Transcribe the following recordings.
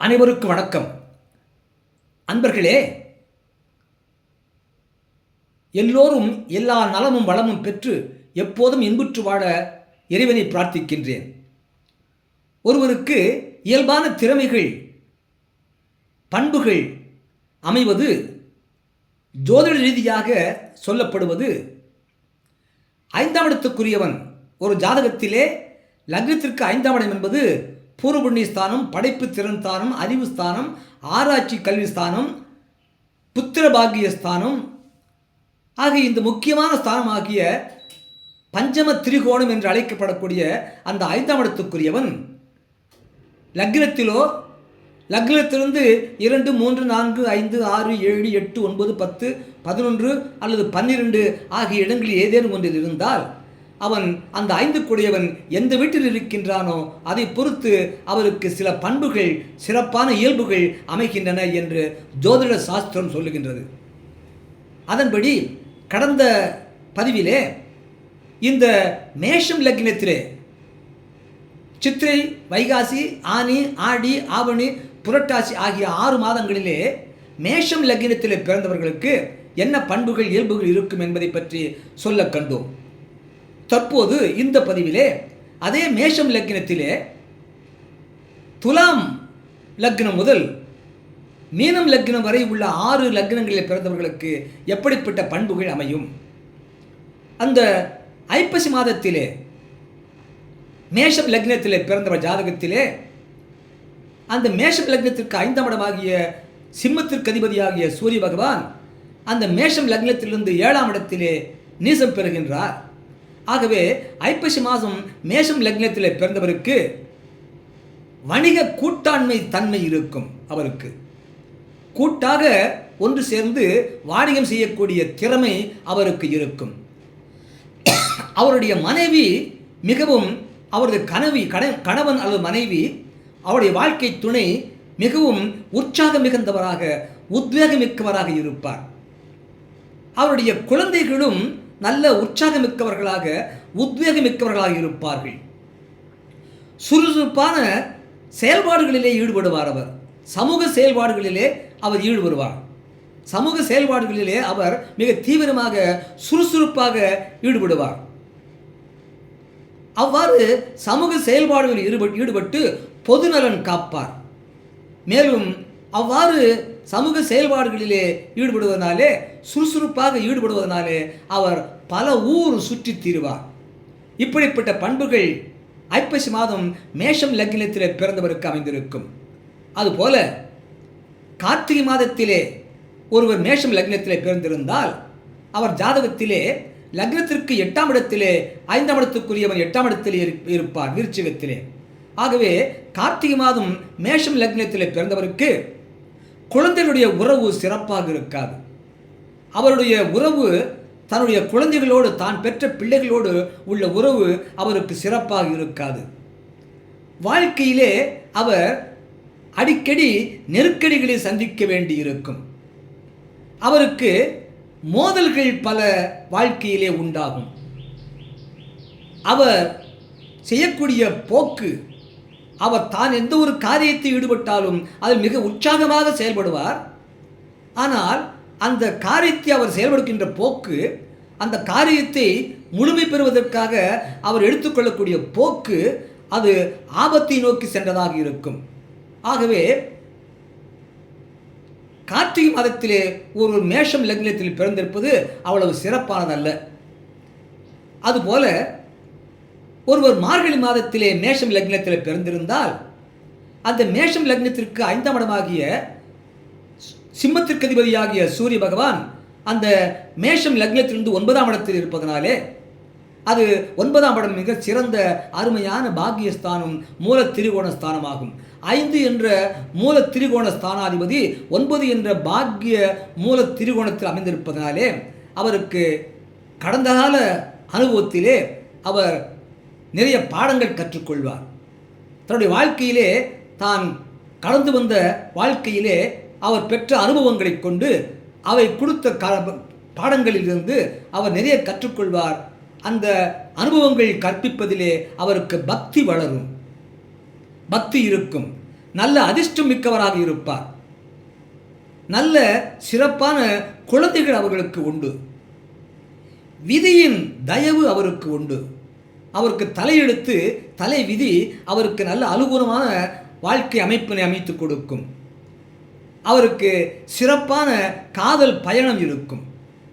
அனைவருக்கும் வணக்கம். அன்பர்களே எல்லோரும் எல்லா நலமும் வளமும் பெற்று எப்போதும் இன்புற்று வாழ இறைவனை பிரார்த்திக்கின்றேன். ஒருவருக்கு இயல்பான திறமைகள் பண்புகள் அமைவது ஜோதிட ரீதியாக சொல்லப்படுவது ஐந்தாம் இடத்துக்குரியவன். ஒரு ஜாதகத்திலே லக்னத்திற்கு ஐந்தாம் இடம் என்பது பூர்வ ஸ்தானம் படைப்பு திறன் ஸ்தானம் அறிவு ஸ்தானம் ஆராய்ச்சி கல்வி ஸ்தானம் புத்திர பாக்கிய ஸ்தானம் ஆகிய இந்த முக்கியமான ஸ்தானம் ஆகிய பஞ்சம திரிகோணம் என்று அழைக்கப்படக்கூடிய அந்த ஐந்தாம் இடத்துக்குரியவன் லக்னத்திலோ லக்னத்திலிருந்து இரண்டு மூன்று நான்கு ஐந்து ஆறு ஏழு எட்டு ஒன்பது பத்து பதினொன்று அல்லது பன்னிரெண்டு ஆகிய இடங்களில் ஏதேனும் ஒன்றில் இருந்தால் அவன் அந்த ஐந்து கூடியவன் எந்த வீட்டில் இருக்கின்றானோ அதை பொறுத்து அவருக்கு சில பண்புகள் சிறப்பான இயல்புகள் அமைகின்றன என்று ஜோதிட சாஸ்திரம் சொல்லுகின்றது. அதன்படி கடந்த பதிவிலே இந்த மேஷம் லக்னத்திலே சித்திரை வைகாசி ஆனி ஆடி ஆவணி புரட்டாசி ஆகிய ஆறு மாதங்களிலே மேஷம் லக்னத்திலே பிறந்தவர்களுக்கு என்ன பண்புகள் இயல்புகள் இருக்கும் என்பதை பற்றி சொல்ல கண்டோம். தற்போது இந்த பதிவிலே அதே மேஷம் லக்னத்திலே துலாம் லக்னம் முதல் மீனம் லக்னம் வரை உள்ள ஆறு லக்னங்களில் பிறந்தவர்களுக்கு எப்படிப்பட்ட பண்புகள் அமையும்? அந்த ஐப்பசி மாதத்திலே மேஷம் லக்னத்திலே பிறந்தவர் ஜாதகத்திலே அந்த மேஷம் லக்னத்திற்கு ஐந்தாம் இடமாகிய சிம்மத்திற்கு அதிபதியாகிய சூரிய பகவான் அந்த மேஷம் லக்னத்திலிருந்து ஏழாம் இடத்திலே நீசம் பெறுகின்றார். ஆகவே ஐப்பசி மாதம் மேஷம் லக்னத்தில் பிறந்தவருக்கு வணிக கூட்டாண்மை தன்மை இருக்கும் அவருக்கு. கூட்டாக ஒன்று சேர்ந்து வாணிகம் செய்யக்கூடிய திறமை அவருக்கு இருக்கும். அவருடைய மனைவி மிகவும் அவரது கனவி கண கணவன் அல்லது மனைவி அவருடைய வாழ்க்கை துணை மிகவும் உற்சாக மிகுந்தவராக உத்வேகமிக்கவராக இருப்பார். அவருடைய குழந்தைகளும் நல்ல உற்சாகமிக்கவர்களாக உத்வேகமிக்கவர்களாக இருப்பார்கள். சுறுசுறுப்பான செயல்பாடுகளிலே ஈடுபடுவார் அவர். சமூக செயல்பாடுகளிலே அவர் ஈடுபடுவார். சமூக செயல்பாடுகளிலே அவர் மிக தீவிரமாக சுறுசுறுப்பாக ஈடுபடுவார். அவ்வாறு சமூக செயல்பாடுகளில் ஈடுபட்டு ஈடுபட்டு பொதுநலன் காப்பார். மேலும் அவ்வாறு சமூக செயல்பாடுகளிலே ஈடுபடுவதனாலே சுறுசுறுப்பாக ஈடுபடுவதனாலே அவர் பல ஊர் சுற்றி தீருவார். இப்படிப்பட்ட பண்புகள் ஐப்பசி மாதம் மேஷம் லக்னத்திலே பிறந்தவருக்கு அமைந்திருக்கும். அதுபோல கார்த்திகை மாதத்திலே ஒருவர் மேஷம் லக்னத்திலே பிறந்திருந்தால் அவர் ஜாதகத்திலே லக்னத்திற்கு எட்டாம் இடத்திலே ஐந்தாம் இடத்துக்குரியவன் எட்டாம் இடத்திலே இருப்பார் விருச்சிகத்திலே. ஆகவே கார்த்திகை மாதம் மேஷம் லக்னத்திலே பிறந்தவருக்கு குழந்தைகளுடைய உறவு சிறப்பாக இருக்காது. அவருடைய உறவு தன்னுடைய குழந்தைகளோடு தான் பெற்ற பிள்ளைகளோடு உள்ள உறவு அவருக்கு சிறப்பாக இருக்காது. வாழ்க்கையிலே அவர் அடிக்கடி நெருக்கடிகளை சந்திக்க வேண்டி இருக்கும் அவருக்கு மோதல்கள் பல வாழ்க்கையிலே உண்டாகும். அவர் செய்யக்கூடிய போக்கு அவர் தான் எந்த ஒரு காரியத்தில் ஈடுபட்டாலும் அதில் மிக உற்சாகமாக செயல்படுவார். ஆனால் அந்த காரியத்தை அவர் செயல்படுகின்ற போக்கு அந்த காரியத்தை முழுமை பெறுவதற்காக அவர் எடுத்துக்கொள்ளக்கூடிய போக்கு அது ஆபத்தை நோக்கி சென்றதாக இருக்கும். ஆகவே கார்த்திகை மாதத்திலே ஒரு மேஷம் லக்னத்தில் பிறந்திருப்பது அவ்வளவு சிறப்பானதல்ல. அதுபோல ஒருவர் மார்கழி மாதத்திலே மேஷம் லக்னத்தில் பிறந்திருந்தால் அந்த மேஷம் லக்னத்திற்கு ஐந்தாம் இடமாகிய சிம்மத்திற்கு அதிபதியாகிய சூரிய பகவான் அந்த மேஷம் லக்னத்திலிருந்து ஒன்பதாம் இடத்தில் இருப்பதனாலே அது ஒன்பதாம் இடம் மிக சிறந்த அருமையான பாக்கியஸ்தானம் மூல திரிகோண ஸ்தானமாகும். ஐந்து என்ற மூல திரிகோண ஸ்தானாதிபதி ஒன்பது என்ற பாக்கிய மூல திரிகோணத்தில் அமைந்திருப்பதனாலே அவருக்கு கடந்த கால அனுபவத்திலே அவர் நிறைய பாடங்கள் கற்றுக்கொள்வார். தன்னுடைய வாழ்க்கையிலே தான் கடந்து வந்த வாழ்க்கையிலே அவர் பெற்ற அனுபவங்களை கொண்டு அவை கொடுத்த க பாடங்களிலிருந்து அவர் நிறைய கற்றுக்கொள்வார். அந்த அனுபவங்கள் கற்பிப்பதிலே அவருக்கு பக்தி வளரும். பக்தி இருக்கும். நல்ல அதிர்ஷ்டம் மிக்கவராக இருப்பார். நல்ல சிறப்பான குழந்தைகள் அவர்களுக்கு உண்டு. விதியின் தயவு அவருக்கு உண்டு. அவருக்கு தலையெடுத்து தலை விதி அவருக்கு நல்ல அனுகூலமான வாழ்க்கை அமைப்பினை அமைத்து கொடுக்கும். அவருக்கு சிறப்பான காதல் பயணம் இருக்கும்.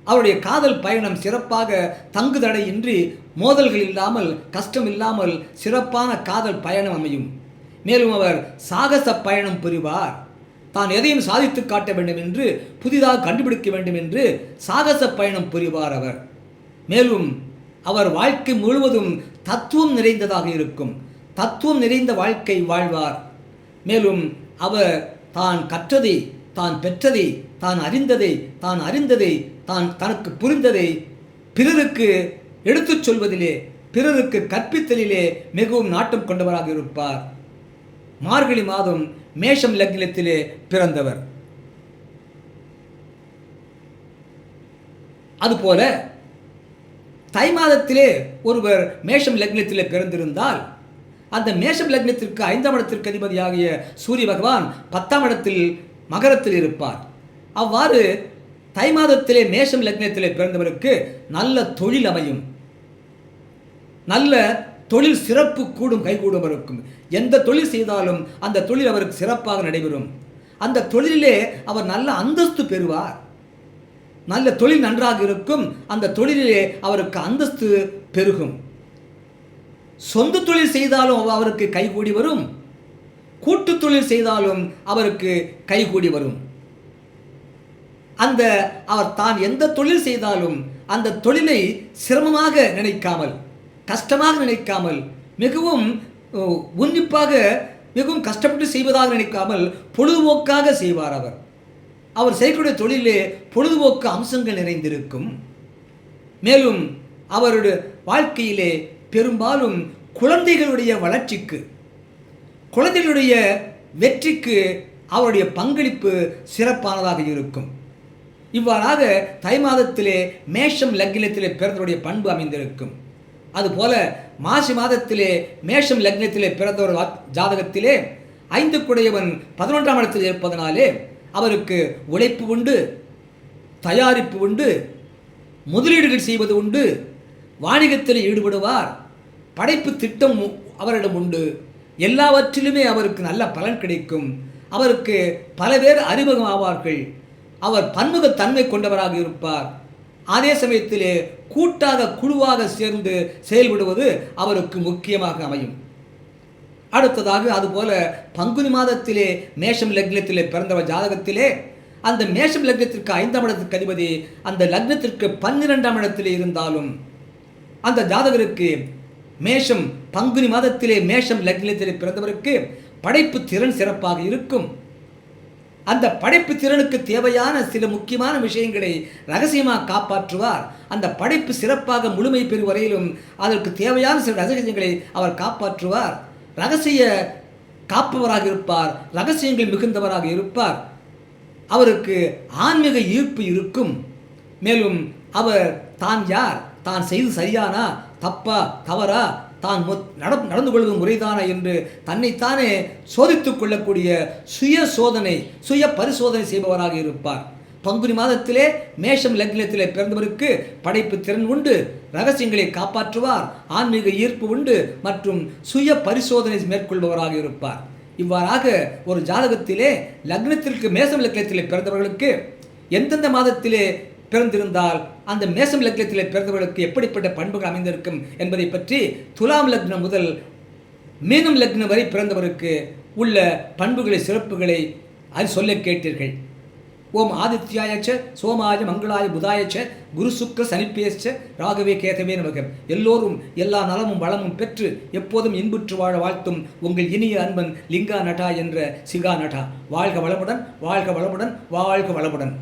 அவருடைய காதல் பயணம் சிறப்பாக தங்கு தடையின்றி மோதல்கள் இல்லாமல் கஷ்டம் இல்லாமல் சிறப்பான காதல் பயணம் அமையும். மேலும் அவர் சாகச பயணம் புரிவார். தான் எதையும் சாதித்து காட்ட வேண்டும் என்று புதிதாக கண்டுபிடிக்க வேண்டும் என்று சாகச பயணம் புரிவார் அவர். மேலும் அவர் வாழ்க்கை முழுவதும் தத்துவம் நிறைந்ததாக இருக்கும். தத்துவம் நிறைந்த வாழ்க்கை வாழ்வார். மேலும் அவர் தான் கற்றதை தான் பெற்றதை தான் அறிந்ததை தான் அறிந்ததை தான் தனக்கு புரிந்ததை பிறருக்கு எடுத்துச் சொல்வதிலே பிறருக்கு கற்பித்தலிலே மிகவும் நாட்டம் கொண்டவராக இருப்பார். மார்கழி மாதம் மேஷம் லக்னத்திலே பிறந்தவர். அதுபோல தை மாதத்திலே ஒருவர் மேஷம் லக்னத்திலே பிறந்திருந்தால் அந்த மேஷம் லக்னத்திற்கு ஐந்தாம் இடத்திற்கு அதிபதியாகிய சூரிய பகவான் பத்தாம் இடத்தில் மகரத்தில் இருப்பார். அவ்வாறு தை மாதத்திலே மேஷம் லக்னத்திலே பிறந்தவருக்கு நல்ல தொழில் அமையும். நல்ல தொழில் சிறப்பு கூடும் கைகூடும் இருக்கும் எந்த தொழில் செய்தாலும் அந்த தொழில் அவருக்கு சிறப்பாக நடைபெறும். அந்த தொழிலிலே அவர் நல்ல அந்தஸ்து பெறுவார். நல்ல தொழில் நன்றாக இருக்கும். அந்த தொழிலிலே அவருக்கு அந்தஸ்து பெருகும். சொந்த தொழில் செய்தாலும் அவருக்கு கைகூடி வரும். கூட்டு தொழில் செய்தாலும் அவருக்கு கைகூடி வரும். அந்த அவர் தான் எந்த தொழில் செய்தாலும் அந்த தொழிலை சிரமமாக நினைக்காமல் கஷ்டமாக நினைக்காமல் மிகவும் உன்னிப்பாக மிகவும் கஷ்டப்பட்டு செய்வதாக நினைக்காமல் பொழுதுபோக்காக செய்வார் அவர். அவர் செய்யக்கூடிய தொழிலே பொழுதுபோக்கு அம்சங்கள் நிறைந்திருக்கும். மேலும் அவருடைய வாழ்க்கையிலே பெரும்பாலும் குழந்தைகளுடைய வளர்ச்சிக்கு குழந்தைகளுடைய வெற்றிக்கு அவருடைய பங்களிப்பு சிறப்பானதாக இருக்கும். இவ்வாறாக தை மாதத்திலே மேஷம் லக்னத்திலே பிறந்தவருடைய பண்பு அமைந்திருக்கும். அதுபோல மாசி மாதத்திலே மேஷம் லக்னத்திலே பிறந்தவர் ஜாதகத்திலே ஐந்து குடையவன் பதினொன்றாம் இடத்தில் இருப்பதனாலே அவருக்கு உழைப்பு உண்டு தயாரிப்பு உண்டு முதலீடுகள் செய்வது உண்டு வாணிகத்தில் ஈடுபடுவார் படைப்பு திட்டம் அவரிடம் உண்டு. எல்லாவற்றிலுமே அவருக்கு நல்ல பலன் கிடைக்கும். அவருக்கு பல பேர் அறிமுகம் ஆவார்கள் அவர் பன்முகத்தன்மை கொண்டவராக இருப்பார். அதே சமயத்திலே கூட்டாக குழுவாக சேர்ந்து செயல்படுவது அவருக்கு முக்கியமாக அமையும். அடுத்ததாக அதுபோல பங்குனி மாதத்திலே மேஷம் லக்னத்திலே பிறந்தவர் ஜாதகத்திலே அந்த மேஷம் லக்னத்திற்கு ஐந்தாம் இடத்திற்கு அதிபதி அந்த லக்னத்திற்கு பன்னிரெண்டாம் இடத்திலே இருந்தாலும் அந்த ஜாதகருக்கு மேஷம் பங்குனி மாதத்திலே மேஷம் லக்னத்திலே பிறந்தவருக்கு படைப்பு திறன் சிறப்பாக இருக்கும். அந்த படைப்பு திறனுக்கு தேவையான சில முக்கியமான விஷயங்களை ரகசியமாக காப்பாற்றுவார். அந்த படைப்பு சிறப்பாக முழுமை பெறும் வரையிலும் அதற்கு தேவையான சில ரகசியங்களை அவர் காப்பாற்றுவார். ரகசிய காப்பவராக இருப்பார் ரகசியங்கள் மிகுந்தவராக இருப்பார். அவருக்கு ஆன்மீக ஈர்ப்பு இருக்கும். மேலும் அவர் தான் யார்? தான் செய்து சரியானா? தப்பா? தவறா? தான் நட- நடந்து கொள்வது முறைதானா? என்று தன்னைத்தானே சோதித்துக் கொள்ளக்கூடிய சுய சோதனை சுய பரிசோதனை செய்பவராக இருப்பார். பங்குனி மாதத்திலே மேஷம் லக்னத்திலே பிறந்தவருக்கு படைப்பு திறன் உண்டு ரகசியங்களை காப்பாற்றுவார் ஆன்மீக ஈர்ப்பு உண்டு மற்றும் சுய பரிசோதனை மேற்கொள்பவராக இருப்பார். இவ்வாறாக ஒரு ஜாதகத்திலே லக்னத்திற்கு மேசம் லக்னத்திலே பிறந்தவர்களுக்கு எந்தெந்த மாதத்திலே பிறந்திருந்தால் அந்த மேசம் லக்னத்திலே பிறந்தவர்களுக்கு எப்படிப்பட்ட பண்புகள் அமைந்திருக்கும் என்பதை பற்றி துலாம் லக்னம் முதல் மீனம் லக்னம் வரை பிறந்தவருக்கு உள்ள பண்புகளை சிறப்புகளை அது சொல்ல கேட்டீர்கள். ஓம் ஆதித்யாயச்ச சோமாய மங்களாய புதாயச்ச குரு சுக்ர சனிப்பேச்ச ராகவே கேதவே நமக. எல்லோரும் எல்லா நலமும் வளமும் பெற்று எப்போதும் இன்புற்று வாழ வாழ்த்தும் உங்கள் இனிய அன்பன் லிங்கா நட்டா என்ற சிகா நட்டா. வாழ்க வளமுடன் வாழ்க வளமுடன் வாழ்க வளமுடன்.